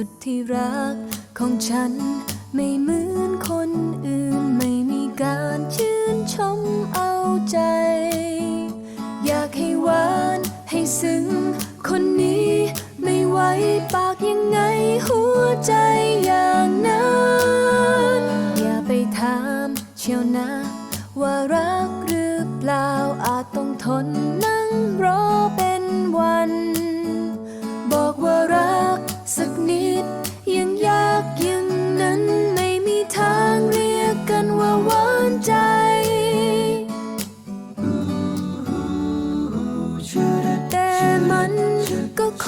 สุดที่รักของฉัน ไม่เหมือนคนอื่น ไม่มีการชื่นชมเอาใจ อยากให้หวานให้ซึ้ง คนนี้ไม่ไหวปากยังไงหัวใจอย่างนั้นอย่าไปถามเชียวนะ ว่ารักหรือเปล่าอาจต้องทน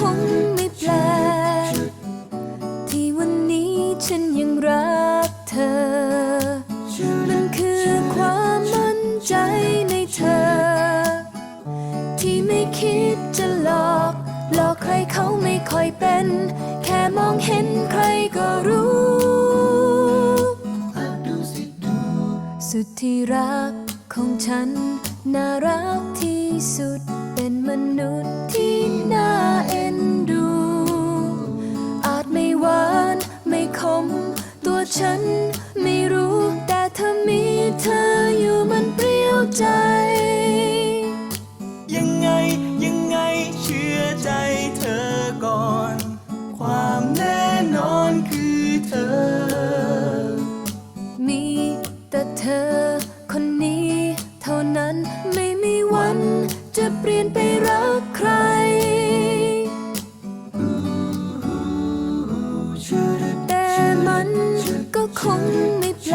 คงไม่แปลกที่วันนี้ฉันยังรักเธอ มันคือความมั่นใจในเธอ ที่ไม่คิดจะหลอก หลอกใครเขาไม่ค่อยเป็น แค่มองเห็นใครก็รู้สุดที่รักของฉัน น่ารักที่สุด ฉันไม่รู้แต่ถ้ามีเธออยู่มันเปรี้ยวใจ ยังไงยังไงเชื่อใจเธอก่อน ความแน่นอนคือเธอ มีแต่เธอคนนี้ เท่านั้นไม่มีวันจะเปลี่ยนไป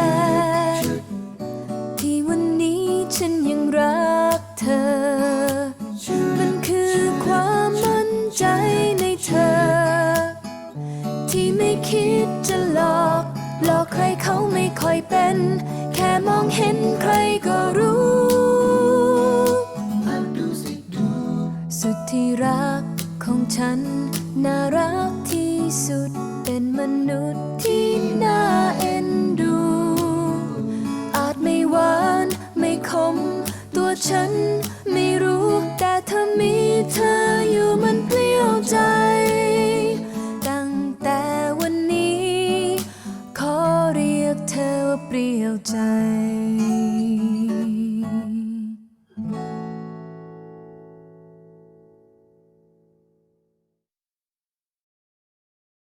ลกที่วันนี้ฉันยังรักเธอ มันคือความมั่นใจในเธอ ที่ไม่คิดจะหลอกหลอกใครเขาไม่ค่อยเป็น แค่มองเห็นใครก็รู้สุดที่รักของฉัน น่ารักที่สุดเป็นมนุษย์ที่ ฉันไม่รู้ แต่ถ้ามีเธออยู่มันเปลี่ยวใจ ตั้งแต่วันนี้ ขอเรียกเธอว่าเปลี่ยวใจ